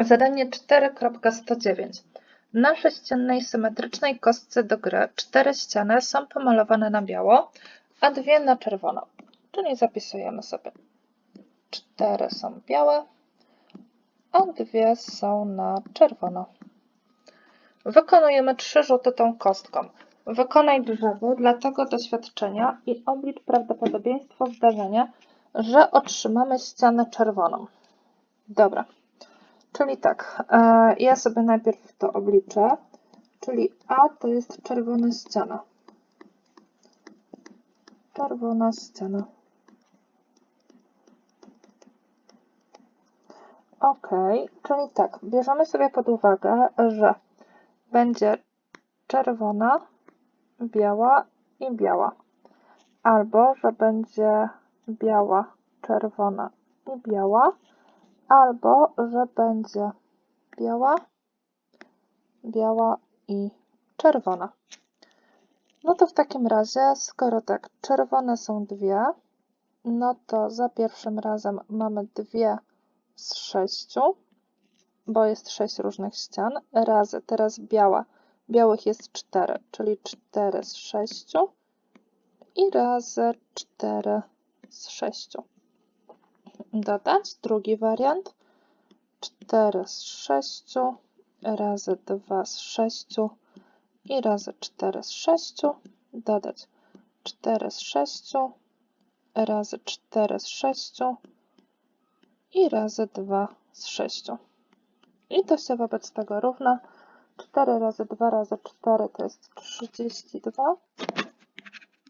Zadanie 4.109. Na sześciennej symetrycznej kostce do gry cztery ściany są pomalowane na biało, a dwie na czerwono. Czyli zapisujemy sobie. Cztery są białe, a dwie są na czerwono. Wykonujemy trzy rzuty tą kostką. Wykonaj drzewo dla tego doświadczenia i oblicz prawdopodobieństwo zdarzenia, że otrzymamy ścianę czerwoną. Dobra. Czyli tak, e, ja sobie najpierw to obliczę, czyli A to jest czerwona ściana. Czerwona ściana. Ok, czyli tak, bierzemy sobie pod uwagę, że będzie czerwona, biała i biała. Albo, że będzie biała, czerwona i biała albo że będzie biała, biała i czerwona. No to w takim razie, skoro tak, czerwone są dwie, no to za pierwszym razem mamy dwie z sześciu, bo jest sześć różnych ścian, razy teraz biała. Białych jest cztery, czyli cztery z sześciu i razy cztery z sześciu dodać. Drugi wariant 4 z 6 razy 2 z 6 i razy 4 z 6 dodać 4 z 6 razy 4 z 6 i razy 2 z 6. I to się wobec tego równa 4 razy 2 razy 4 to jest 32.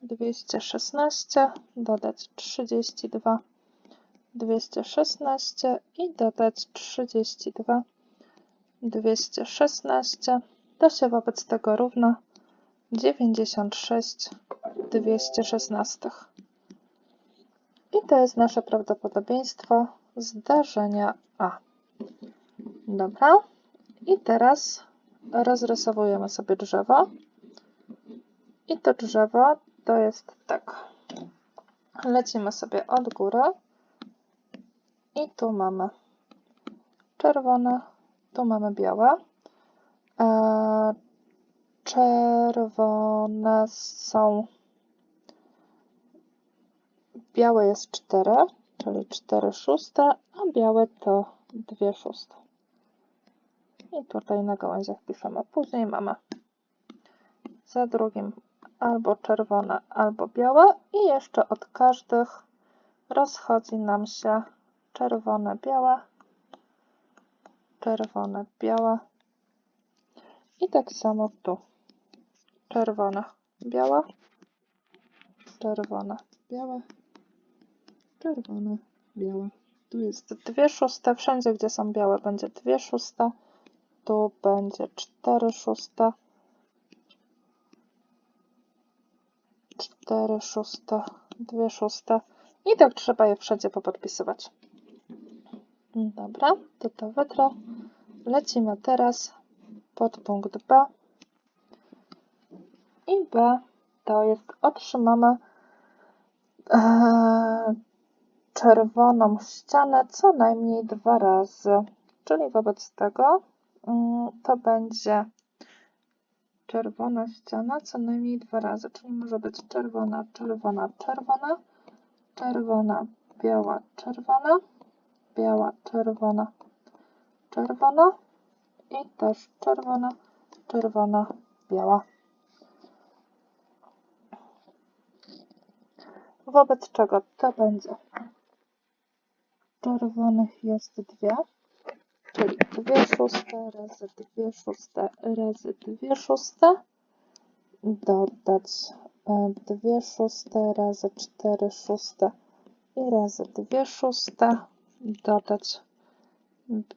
216 dodać 32 216 i dodać 32. 216 to się wobec tego równa 96 216. I to jest nasze prawdopodobieństwo zdarzenia A. Dobra. I teraz rozrysowujemy sobie drzewo. I to drzewo to jest tak. Lecimy sobie od góry. I tu mamy czerwone, tu mamy białe. E, czerwone są. Białe jest 4, czyli 4 szóste, a białe to 2 szóste. I tutaj na gałęziach piszemy. Później mamy za drugim albo czerwone, albo białe. I jeszcze od każdych rozchodzi nam się czerwone, białe, czerwone, białe. I tak samo tu. Czerwone, białe, czerwone, białe, czerwone, białe. Tu jest dwie szóste, wszędzie gdzie są białe będzie dwie szóste. Tu będzie cztery szóste. Cztery szóste, dwie szóste. I tak trzeba je wszędzie popodpisywać. Dobra, to to wytrę. Lecimy teraz pod punkt B. I B to jest otrzymamy e, czerwoną ścianę co najmniej dwa razy. Czyli wobec tego mm, to będzie czerwona ściana co najmniej dwa razy. Czyli może być czerwona, czerwona, czerwona, czerwona, biała, czerwona biała, czerwona, czerwona i też czerwona, czerwona, biała. Wobec czego to będzie? Czerwonych jest dwie, czyli dwie szóste razy dwie szóste razy dwie szóste, dodać e, dwie szóste razy cztery szóste i razy dwie szóste dodać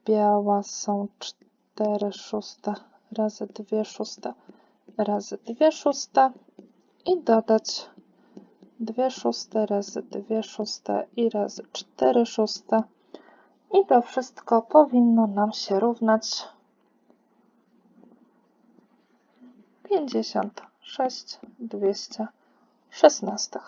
biała są 4 szóste razy 2 szóste razy 2 szóste i dodać 2 szóste razy 2 szóste i razy 4 szóste i to wszystko powinno nam się równać 56 216.